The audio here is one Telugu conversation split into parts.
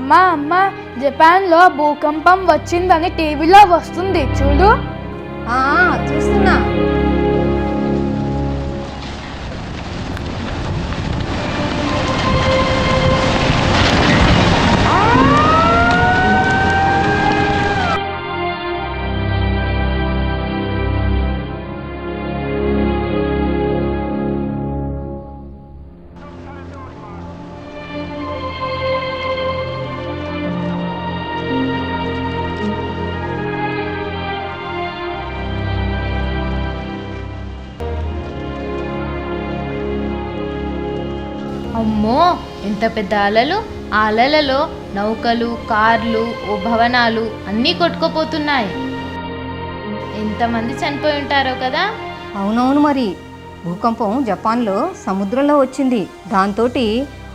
అమ్మ అమ్మ జపాన్లో భూకంపం వచ్చిందని టీవీలో వస్తుంది చూడు. చూస్తున్నా. ఎంత పెద్ద అలలు ఆ అలలలో నౌకలు కార్లు ఓ భవనాలు అన్నీ కొట్టుకుపోతున్నాయి. ఎంతమంది చనిపోయి ఉంటారో కదా? అవునవును మరి. భూకంపం జపాన్లో సముద్రంలో వచ్చింది. దాంతో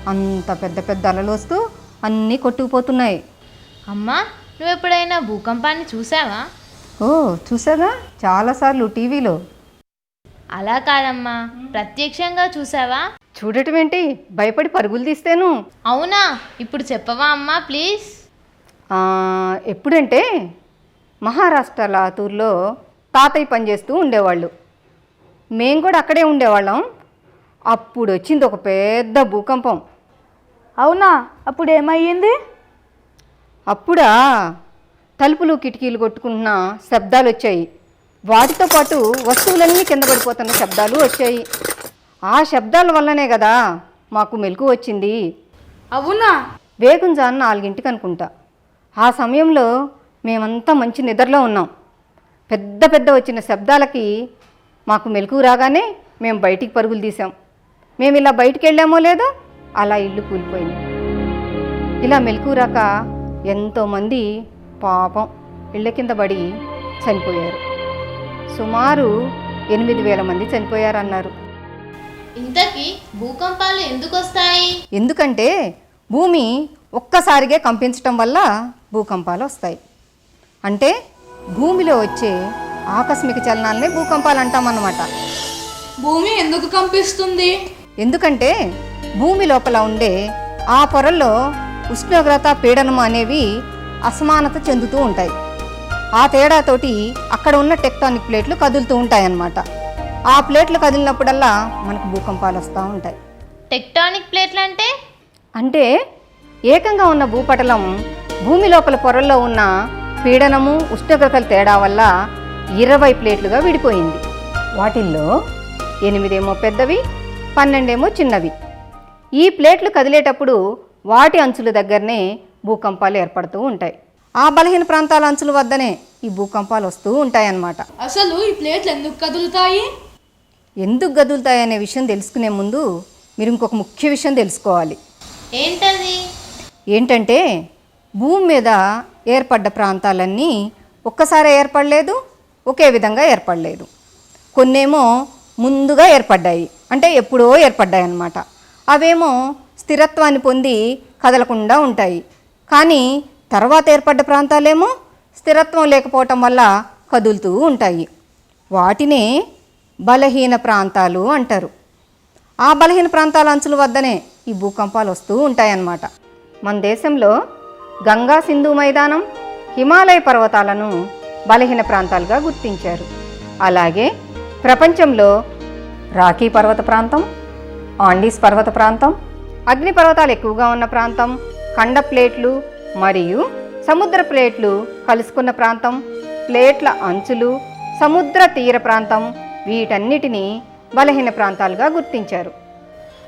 అంత పెద్ద పెద్ద అలలు వస్తూ అన్నీ కొట్టుకుపోతున్నాయి. అమ్మా నువ్వు ఎప్పుడైనా భూకంపాన్ని చూసావా? ఓ చూసాగా చాలాసార్లు టీవీలో. అలా కాదమ్మా. ప్రత్యక్షంగా చూసావా? చూడటం ఏంటి? భయపడి పరుగులు తీస్తేను. అవునా? ఇప్పుడు చెప్పవా అమ్మా ప్లీజ్. ఎప్పుడంటే మహారాష్ట్ర లాతూర్లో తాతయ్య పనిచేస్తూ ఉండేవాళ్ళు. మేము కూడా అక్కడే ఉండేవాళ్ళం. అప్పుడు వచ్చింది ఒక పెద్ద భూకంపం. అవునా? అప్పుడు ఏమయ్యింది అప్పుడా తలుపులు కిటికీలు కొట్టుకుంటున్న శబ్దాలు వచ్చాయి వాటితో పాటు వస్తువులన్నీ కింద పడిపోతున్న శబ్దాలు వచ్చాయి. ఆ శబ్దాల వల్లనే కదా మాకు మెలకు వచ్చింది. అవునా? వేగుంజాన్ నాలుగింటికి అనుకుంటా. ఆ సమయంలో మేమంతా మంచి నిద్రలో ఉన్నాం. పెద్ద పెద్ద వచ్చిన శబ్దాలకి మాకు మెలకు రాగానే మేము బయటికి పరుగులు తీసాం మేము ఇలా బయటికి వెళ్ళామో లేదో అలా ఇల్లు కూలిపోయింది. ఇలా మెలకు రాక ఎంతోమంది పాపం ఇళ్ళ కింద పడి చనిపోయారు. సుమారు ఎనిమిది వేల మంది చనిపోయారన్నారు. ఇంతకీ భూకంపాలు ఎందుకు వస్తాయి ఎందుకంటే భూమి ఒక్కసారిగా కంపించటం వల్ల భూకంపాలు వస్తాయి. అంటే భూమిలో వచ్చే ఆకస్మిక చలనాలనే భూకంపాలు అంటామన్నమాట. భూమి ఎందుకు కంపిస్తుంది? ఎందుకంటే భూమి లోపల ఉండే ఆ పొరల్లో ఉష్ణోగ్రత పీడనం అనేవి అసమానత చెందుతూ ఉంటాయి. ఆ తేడాతోటి అక్కడ ఉన్న టెక్టానిక్ ప్లేట్లు కదులుతూ ఉంటాయన్నమాట. ఆ ప్లేట్లు కదిలినప్పుడల్లా మనకు భూకంపాలు వస్తూ ఉంటాయి. టెక్టానిక్ ప్లేట్లు అంటే అంటే ఏకంగా ఉన్న భూపటలం భూమి లోపల పొరల్లో ఉన్న పీడనము ఉష్ణోగ్రతల తేడా వల్ల ఇరవై ప్లేట్లుగా విడిపోయింది. వాటిల్లో ఎనిమిదేమో పెద్దవి పన్నెండేమో చిన్నవి. ఈ ప్లేట్లు కదిలేటప్పుడు వాటి అంచుల దగ్గరనే భూకంపాలు ఏర్పడుతూ ఉంటాయి. ఆ బలహీన ప్రాంతాల అంచుల వద్దనే ఈ భూకంపాలు వస్తూ ఉంటాయన్నమాట. అసలు ఈ ప్లేట్లు ఎందుకు కదులుతాయి? ఎందుకు గదులుతాయనే విషయం తెలుసుకునే ముందు మీరు ఇంకొక ముఖ్య విషయం తెలుసుకోవాలి. ఏంటది? ఏంటంటే భూమి మీద ఏర్పడ్డ ప్రాంతాలన్నీ ఒక్కసారి ఏర్పడలేదు ఒకే విధంగా ఏర్పడలేదు. కొన్నేమో ముందుగా ఏర్పడ్డాయి అంటే ఎప్పుడో ఏర్పడ్డాయి అన్నమాట అవేమో స్థిరత్వాన్ని పొంది కదలకుండా ఉంటాయి. కానీ తర్వాత ఏర్పడ్డ ప్రాంతాలేమో స్థిరత్వం లేకపోవటం వల్ల కదులుతూ ఉంటాయి. వాటినే బలహీన ప్రాంతాలు అంటారు. ఆ బలహీన ప్రాంతాల అంచుల వద్దనే ఈ భూకంపాలు వస్తూ ఉంటాయన్నమాట. మన దేశంలో గంగా సింధు మైదానం హిమాలయ పర్వతాలను బలహీన ప్రాంతాలుగా గుర్తించారు. అలాగే ప్రపంచంలో రాఖీ పర్వత ప్రాంతం ఆండీస్ పర్వత ప్రాంతం అగ్ని పర్వతాలు ఎక్కువగా ఉన్న ప్రాంతం ఖండ ప్లేట్లు మరియు సముద్ర ప్లేట్లు కలుసుకున్న ప్రాంతం ప్లేట్ల అంచులు సముద్ర తీర ప్రాంతం వీటన్నిటినీ బలహీన ప్రాంతాలుగా గుర్తించారు.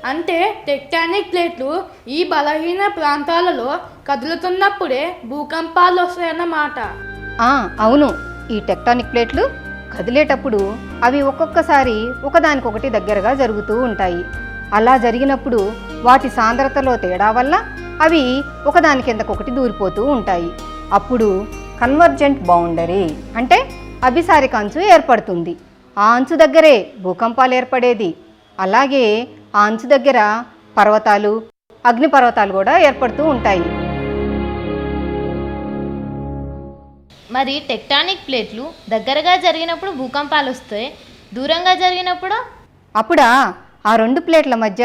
అంటే టెక్టానిక్ ప్లేట్లు ఈ బలహీన ప్రాంతాలలో కదులుతున్నప్పుడే భూకంపాలు వస్తాయన్నమాట. ఆ, అవును. ఈ టెక్టానిక్ ప్లేట్లు కదిలేటప్పుడు అవి ఒక్కొక్కసారి ఒకదానికొకటి దగ్గరగా జరుగుతూ ఉంటాయి. అలా జరిగినప్పుడు వాటి సాంద్రతలో తేడా వల్ల అవి ఒకదాని కిందకొకటి దూరిపోతూ ఉంటాయి. అప్పుడు కన్వర్జెంట్ బౌండరీ అంటే అభిసారిక అంచు ఏర్పడుతుంది. ఆ అంచు దగ్గరే భూకంపాలు ఏర్పడేది. అలాగే ఆ అంచు దగ్గర పర్వతాలు అగ్నిపర్వతాలు కూడా ఏర్పడుతూ ఉంటాయి. మరి టెక్టానిక్ ప్లేట్లు దగ్గరగా జరిగినప్పుడు భూకంపాలు వస్తాయి దూరంగా జరిగినప్పుడు? అప్పుడా ఆ రెండు ప్లేట్ల మధ్య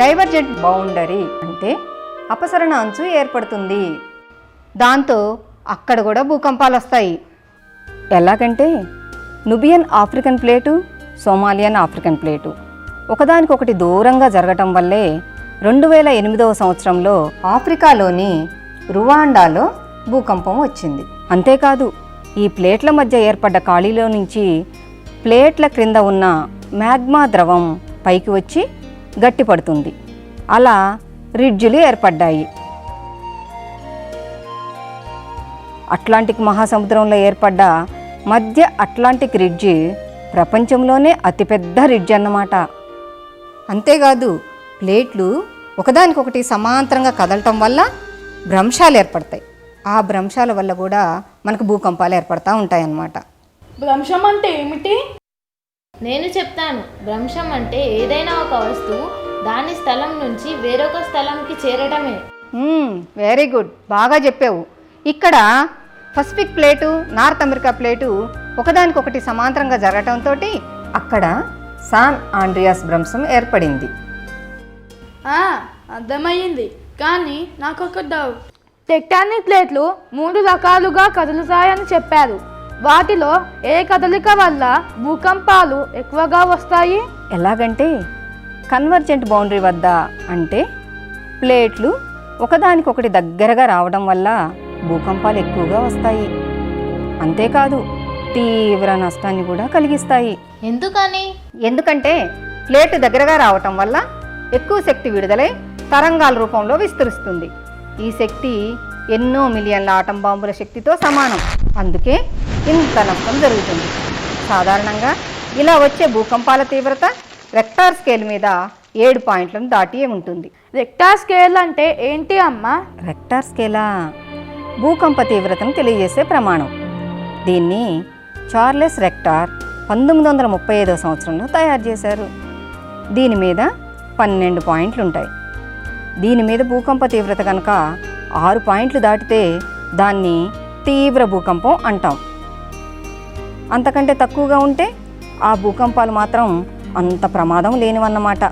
డైవర్జెంట్ బౌండరీ అంటే అపసరణ అంచు ఏర్పడుతుంది. దాంతో అక్కడ కూడా భూకంపాలు వస్తాయి. ఎలాగంటే Nubian African plate Somalian African plate. ఒకదానికొకటి దూరంగా జరగటం వల్లే రెండు వేల ఎనిమిదవ సంవత్సరంలో ఆఫ్రికాలోని రువాండాలో భూకంపం వచ్చింది. అంతేకాదు ఈ ప్లేట్ల మధ్య ఏర్పడ్డ ఖాళీలో నుంచి ప్లేట్ల క్రింద ఉన్న మ్యాగ్మా ద్రవం పైకి వచ్చి గట్టిపడుతుంది. అలా రిడ్జులు ఏర్పడ్డాయి. అట్లాంటిక్ మహాసముద్రంలో ఏర్పడ్డ మధ్య అట్లాంటిక్ రిడ్జ్ ప్రపంచంలోనే అతిపెద్ద రిడ్జ్ అన్నమాట. అంతేకాదు ప్లేట్లు ఒకదానికొకటి సమాంతరంగా కదలటం వల్ల భ్రంశాలు ఏర్పడతాయి. ఆ భ్రంశాల వల్ల కూడా మనకు భూకంపాలు ఏర్పడతా ఉంటాయన్నమాట. భ్రంశం అంటే ఏమిటి? నేను చెప్తాను. భ్రంశం అంటే ఏదైనా ఒక వస్తువు దాని స్థలం నుంచి వేరొక స్థలంకి చేరడమే వెరీ గుడ్ బాగా చెప్పావు. ఇక్కడ Pacific plate North America plate ఒకదానికొకటి సమాంతరంగా జరగటంతో అక్కడ సాన్ ఆండ్రియాస్ భ్రంశం ఏర్పడింది. ఆ, అర్థమయ్యింది. కానీ నాకు ఒక డౌట్. టెక్టానిక్ ప్లేట్లు మూడు రకాలుగా కదులుతాయని చెప్పారు. వాటిలో ఏ కదలిక వల్ల భూకంపాలు ఎక్కువగా వస్తాయి? ఎలాగంటే కన్వర్జెంట్ బౌండరీ వద్ద అంటే ప్లేట్లు ఒకదానికొకటి దగ్గరగా రావడం వల్ల భూకంపాలు ఎక్కువగా వస్తాయి. అంతేకాదు తీవ్ర నష్టాన్ని కూడా కలిగిస్తాయి. ఎందుకని? ఎందుకంటే ప్లేట్ దగ్గరగా రావటం వల్ల ఎక్కువ శక్తి విడుదలై తరంగాల రూపంలో విస్తరిస్తుంది. ఈ శక్తి ఎన్నో మిలియన్ల ఆటం బాంబుల శక్తితో సమానం. అందుకే ఇంత నష్టం జరుగుతుంది. సాధారణంగా ఇలా వచ్చే భూకంపాల తీవ్రత రెక్టార్ స్కేల్ మీద ఏడు పాయింట్లను దాటి ఉంటుంది. రెక్టార్ స్కేల్ అంటే ఏంటి అమ్మా? రెక్టార్ స్కేలా? భూకంప తీవ్రతను తెలియజేసే ప్రమాణం. దీన్ని చార్లెస్ రెక్టార్ పంతొమ్మిది వందల ముప్పై ఐదో సంవత్సరంలో తయారు చేశారు. దీని మీద పన్నెండు పాయింట్లు ఉంటాయి దీని మీద భూకంప తీవ్రత కనుక ఆరు పాయింట్లు దాటితే దాన్ని తీవ్ర భూకంపం అంటాం. అంతకంటే తక్కువగా ఉంటే ఆ భూకంపాలు మాత్రం అంత ప్రమాదం లేనివన్నమాట.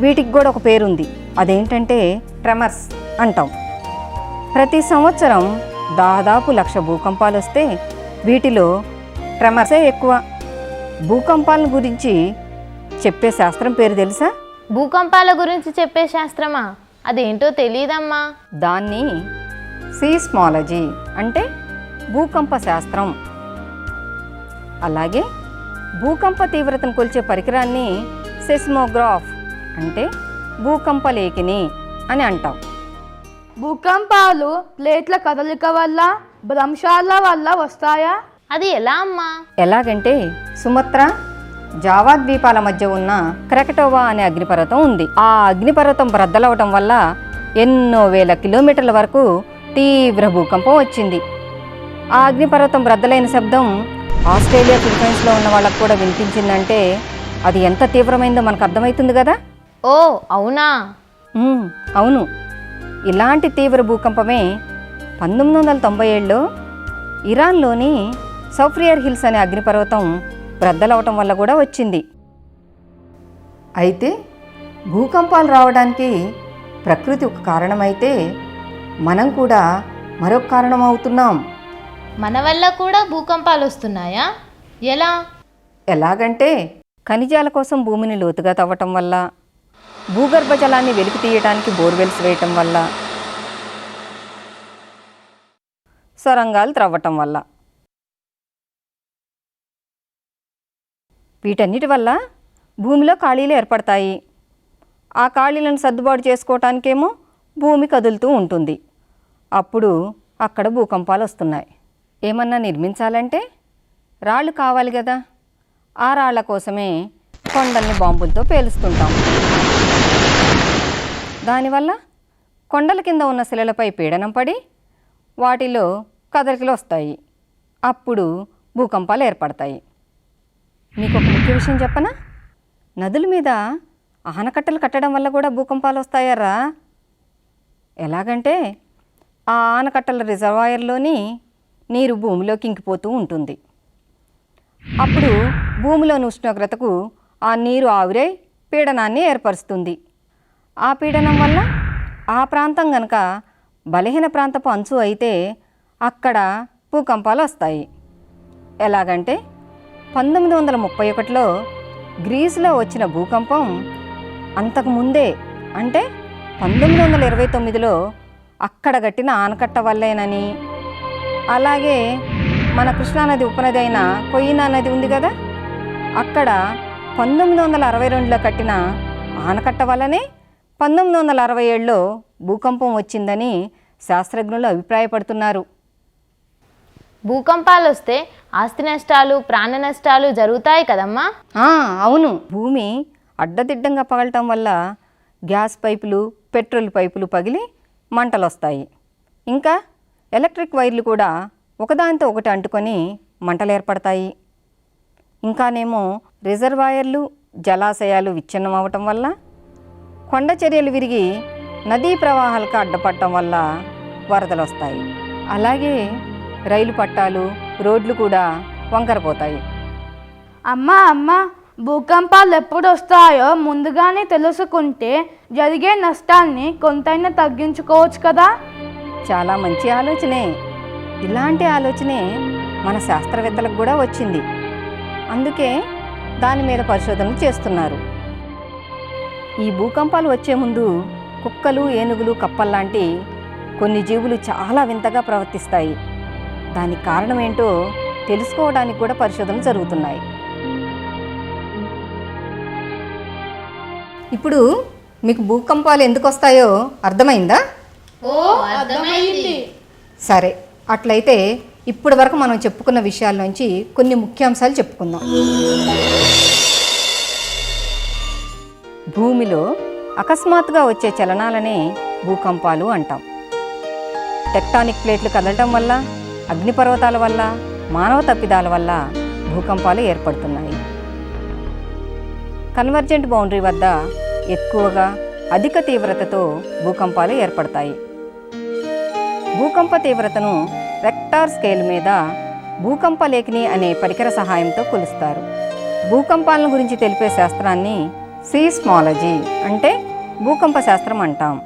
వీటికి కూడా ఒక పేరుంది. అదేంటంటే ట్రెమర్స్ అంటాం. ప్రతి సంవత్సరం దాదాపు లక్ష భూకంపాలు వస్తే వీటిలో ట్రెమర్సే ఎక్కువ. భూకంపాల గురించి చెప్పే శాస్త్రం పేరు తెలుసా? భూకంపాల గురించి చెప్పే శాస్త్రమా? అదేంటో తెలియదమ్మా దాన్ని సీస్మాలజీ అంటే భూకంప శాస్త్రం. అలాగే భూకంప తీవ్రతను కొలిచే పరికరాన్ని సెస్మోగ్రాఫ్ అంటే భూకంప లేఖిని అని అంటాం. భూకంపాలు ప్లేట్ల కదలిక వల్ల భ్రంశాల వల్ల వస్తాయా? అది ఎలా అమ్మా? ఎలాగంటే సుమత్ర జావా ద్వీపాల మధ్య ఉన్న క్రకటోవా అనే అగ్నిపర్వతం ఉంది. ఆ అగ్నిపర్వతం బ్రద్దలవటం వల్ల ఎన్నో వేల కిలోమీటర్ల వరకు తీవ్ర భూకంపం వచ్చింది. ఆ అగ్నిపర్వతం బ్రద్దలైన శబ్దం ఆస్ట్రేలియా ఫిలిపైన్స్లో ఉన్న వాళ్ళకు కూడా వినిపించిందంటే అది ఎంత తీవ్రమైందో మనకు అర్థమవుతుంది కదా? ఓ అవునా? అవును. ఇలాంటి తీవ్ర భూకంపమే పంతొమ్మిది వందల తొంభై ఏడులో ఇరాన్లోని సౌఫ్రియర్ హిల్స్ అనే అగ్నిపర్వతం బ్రద్దలవటం వల్ల కూడా వచ్చింది. అయితే భూకంపాలు రావడానికి ప్రకృతి ఒక కారణమైతే మనం కూడా మరొక కారణం అవుతున్నాం. మన వల్ల కూడా భూకంపాలు వస్తున్నాయా? ఎలా? ఎలాగంటే ఖనిజాల కోసం భూమిని లోతుగా తవ్వటం వల్ల భూగర్భ జలాన్ని వెలికి తీయటానికి బోర్వెల్స్ వేయటం వల్ల. సొరంగాలు త్రవ్వటం వల్ల. వీటన్నిటి వల్ల భూమిలో ఖాళీలు ఏర్పడతాయి. ఆ ఖాళీలను సర్దుబాటు చేసుకోవటానికేమో భూమి కదులుతూ ఉంటుంది. అప్పుడు అక్కడ భూకంపాలు వస్తున్నాయి. ఏమన్నా నిర్మించాలంటే రాళ్ళు కావాలి కదా ఆ రాళ్ళ కోసమే కొండల్ని బాంబులతో పేలుస్తుంటాం. దానివల్ల కొండల కింద ఉన్న శిలలపై పీడనం పడి వాటిలో కదలికలు వస్తాయి. అప్పుడు భూకంపాలు ఏర్పడతాయి. మీకు ఒక ముఖ్య విషయం చెప్పనా? నదుల మీద ఆనకట్టలు కట్టడం వల్ల కూడా భూకంపాలు వస్తాయారా ఎలాగంటే ఆ ఆనకట్టల రిజర్వాయర్లోని నీరు భూమిలోకి ఇంకిపోతూ ఉంటుంది. అప్పుడు భూమిలోని ఉష్ణోగ్రతకు ఆ నీరు ఆవిరై పీడనాన్ని ఏర్పరుస్తుంది. ఆ పీడనం వల్ల ఆ ప్రాంతం గనక బలహీన ప్రాంతపు అంచు అయితే అక్కడ భూకంపాలు వస్తాయి. ఎలాగంటే పంతొమ్మిది వందల ముప్పై ఒకటిలో గ్రీసులో వచ్చిన భూకంపం అంతకు ముందే అంటే పంతొమ్మిది వందల ఇరవై తొమ్మిదిలో అక్కడ కట్టిన ఆనకట్ట వల్లేనని అలాగే మన కృష్ణానది ఉపనది అయిన కొయ్యినా నది ఉంది కదా అక్కడ పంతొమ్మిది వందల అరవై రెండులో కట్టిన ఆనకట్ట వల్లనే పంతొమ్మిది వందల అరవై ఏడులో భూకంపం వచ్చిందని శాస్త్రజ్ఞులు అభిప్రాయపడుతున్నారు. భూకంపాలు వస్తే ఆస్తి నష్టాలు ప్రాణ నష్టాలు జరుగుతాయి కదమ్మా? అవును. భూమి అడ్డదిడ్డంగా పగలటం వల్ల గ్యాస్ పైపులు పెట్రోల్ పైపులు పగిలి మంటలు వస్తాయి ఇంకా ఎలక్ట్రిక్ వైర్లు కూడా ఒకదానితో ఒకటి అంటుకొని మంటలు ఏర్పడతాయి ఇంకానేమో రిజర్వాయర్లు జలాశయాలు విచ్ఛిన్నం అవ్వటం వల్ల కొండ చర్యలు విరిగి నదీ ప్రవాహాలకు అడ్డపడటం వల్ల వరదలు వస్తాయి అలాగే రైలు పట్టాలు రోడ్లు కూడా వంకరపోతాయి. అమ్మా అమ్మా భూకంపాలు ఎప్పుడు వస్తాయో ముందుగానే తెలుసుకుంటే జరిగే నష్టాల్ని కొంతైనా తగ్గించుకోవచ్చు కదా? చాలా మంచి ఆలోచనే. ఇలాంటి ఆలోచనే మన శాస్త్రవేత్తలకు కూడా వచ్చింది. అందుకే దాని మీద పరిశోధనలు చేస్తున్నారు. ఈ భూకంపాలు వచ్చే ముందు కుక్కలు ఏనుగులు కప్పల్లాంటి కొన్ని జీవులు చాలా వింతగా ప్రవర్తిస్తాయి. దానికి కారణం ఏంటో తెలుసుకోవడానికి కూడా పరిశోధనలు జరుగుతున్నాయి. ఇప్పుడు మీకు భూకంపాలు ఎందుకు వస్తాయో అర్థమైందా. సరే అట్లయితే ఇప్పటి వరకు మనం చెప్పుకున్న విషయాల నుంచి కొన్ని ముఖ్యాంశాలు చెప్పుకుందాం. భూమిలో అకస్మాత్తుగా వచ్చే చలనాలనే భూకంపాలు అంటాం. టెక్టానిక్ ప్లేట్లు కదలటం వల్ల అగ్నిపర్వతాల వల్ల మానవ తప్పిదాల వల్ల భూకంపాలు ఏర్పడుతున్నాయి. కన్వర్జెంట్ బౌండరీ వద్ద ఎక్కువగా అధిక తీవ్రతతో భూకంపాలు ఏర్పడతాయి. భూకంప తీవ్రతను రెక్టార్ స్కేల్ మీద భూకంప లేఖిని అనే పరికర సహాయంతో కొలుస్తారు. భూకంపాలను గురించి తెలిపే శాస్త్రాన్ని సీస్మాలజీ అంటే భూకంప శాస్త్రం అంటాం.